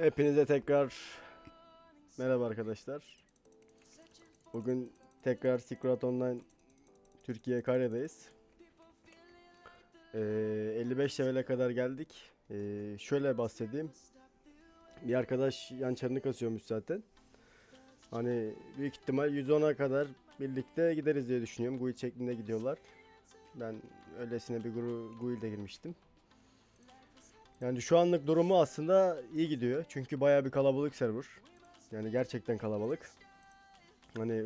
Hepinize tekrar merhaba arkadaşlar. Bugün tekrar Secret Online Türkiye Karya'dayız. Ee, 55 level'e kadar geldik. Ee, şöyle bahsedeyim. Bir arkadaş yan çarını kasıyormuş zaten. Hani büyük ihtimal 110'a kadar birlikte gideriz diye düşünüyorum. Guild şeklinde gidiyorlar. Ben öylesine bir gru- guild'e girmiştim. Yani şu anlık durumu aslında iyi gidiyor. Çünkü bayağı bir kalabalık server. Yani gerçekten kalabalık. Hani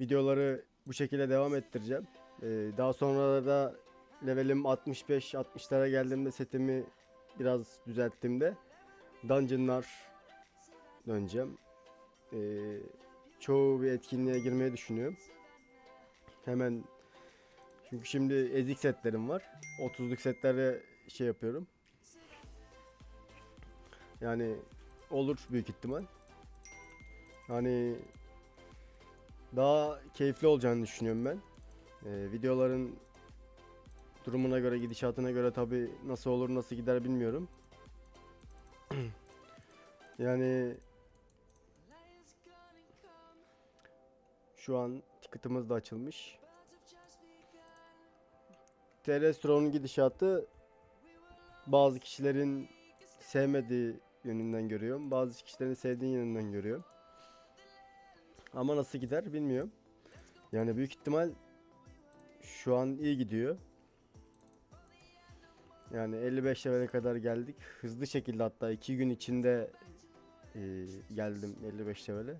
videoları bu şekilde devam ettireceğim. Ee, daha sonra da levelim 65-60'lara geldiğimde setimi biraz düzelttiğimde dungeonlar döneceğim. Ee, çoğu bir etkinliğe girmeyi düşünüyorum. Hemen çünkü şimdi ezik setlerim var. 30'luk setlere şey yapıyorum. Yani olur büyük ihtimal. Hani daha keyifli olacağını düşünüyorum ben. Ee, videoların durumuna göre, gidişatına göre tabi nasıl olur, nasıl gider bilmiyorum. yani şu an ticket'ımız da açılmış. Telestron'un gidişatı bazı kişilerin sevmediği yönünden görüyorum. Bazı kişilerin sevdiği yönünden görüyorum. Ama nasıl gider bilmiyorum. Yani büyük ihtimal şu an iyi gidiyor. Yani 55 level'e kadar geldik. Hızlı şekilde hatta 2 gün içinde e, geldim 55 level'e.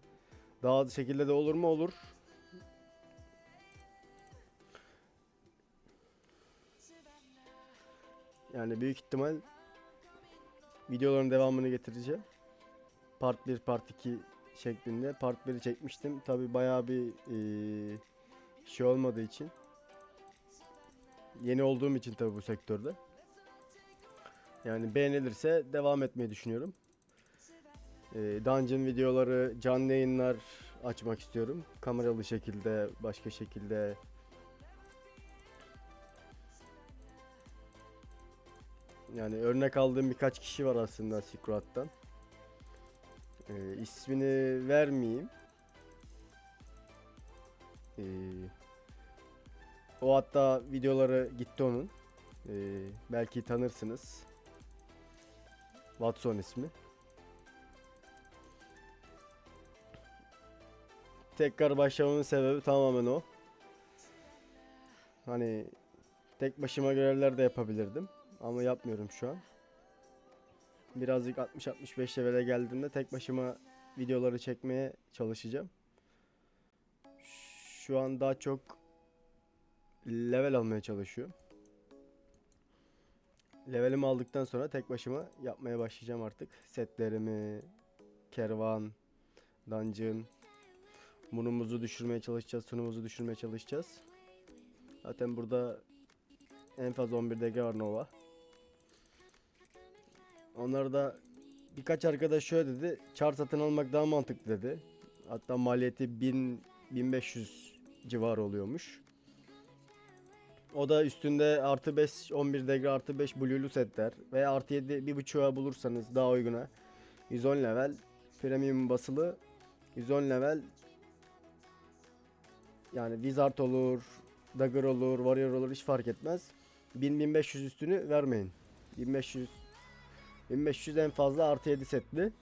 Daha hızlı şekilde de olur mu olur. Yani büyük ihtimal videoların devamını getireceğim. Part 1, Part 2 şeklinde. Part 1'i çekmiştim. Tabi bayağı bir eee, şey olmadığı için. Yeni olduğum için tabi bu sektörde. Yani beğenilirse devam etmeyi düşünüyorum. Eee dungeon videoları, canlı yayınlar açmak istiyorum. Kameralı şekilde, başka şekilde Yani örnek aldığım birkaç kişi var aslında Silk Ee, ismini vermeyeyim. Ee, o hatta videoları gitti onun. Ee, belki tanırsınız. Watson ismi. Tekrar başlamamın sebebi tamamen o. Hani tek başıma görevler de yapabilirdim. Ama yapmıyorum şu an. Birazcık 60-65 level'e geldiğimde tek başıma videoları çekmeye çalışacağım. Şu an daha çok level almaya çalışıyorum. Levelimi aldıktan sonra tek başıma yapmaya başlayacağım artık. Setlerimi, kervan, dungeon, munumuzu düşürmeye çalışacağız, sunumuzu düşürmeye çalışacağız. Zaten burada en fazla 11 DG var Nova. Onları da birkaç arkadaş şöyle dedi. Char satın almak daha mantıklı dedi. Hatta maliyeti 1000 1500 civarı oluyormuş. O da üstünde artı 5 11 degree artı 5 blue'lu setler ve artı 7 bir buçuğa bulursanız daha uyguna 110 level premium basılı 110 level yani Wizard olur, Dagger olur, Warrior olur hiç fark etmez. 1000-1500 üstünü vermeyin. 1500 1500 en fazla artı 7 setli.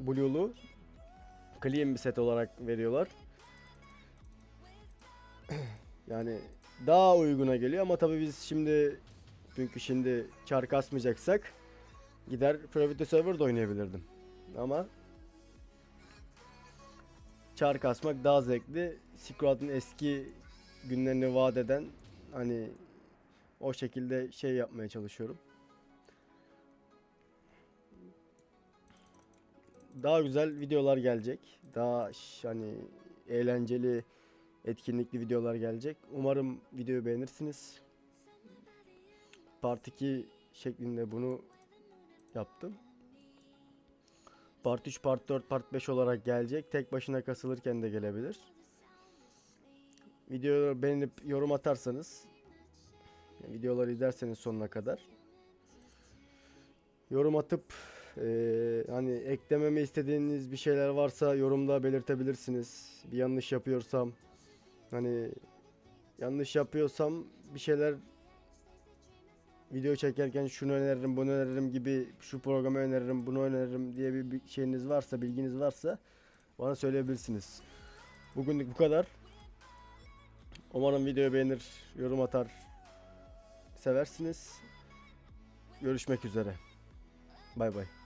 Blue'lu. Clean bir set olarak veriyorlar. yani daha uyguna geliyor ama tabii biz şimdi çünkü şimdi çar kasmayacaksak gider private server'da oynayabilirdim. Ama çar kasmak daha zevkli. Squad'ın eski günlerini vaat eden hani o şekilde şey yapmaya çalışıyorum. Daha güzel videolar gelecek. Daha hani eğlenceli, etkinlikli videolar gelecek. Umarım videoyu beğenirsiniz. Part 2 şeklinde bunu yaptım. Part 3, Part 4, Part 5 olarak gelecek. Tek başına kasılırken de gelebilir. Videoyu beğenip yorum atarsanız videoları izlerseniz sonuna kadar yorum atıp Ee, hani eklememi istediğiniz bir şeyler varsa yorumda belirtebilirsiniz. Bir yanlış yapıyorsam hani yanlış yapıyorsam bir şeyler video çekerken şunu öneririm, bunu öneririm gibi şu programı öneririm, bunu öneririm diye bir, şeyiniz varsa, bilginiz varsa bana söyleyebilirsiniz. Bugünlük bu kadar. Umarım videoyu beğenir, yorum atar, seversiniz. Görüşmek üzere. Bay bay.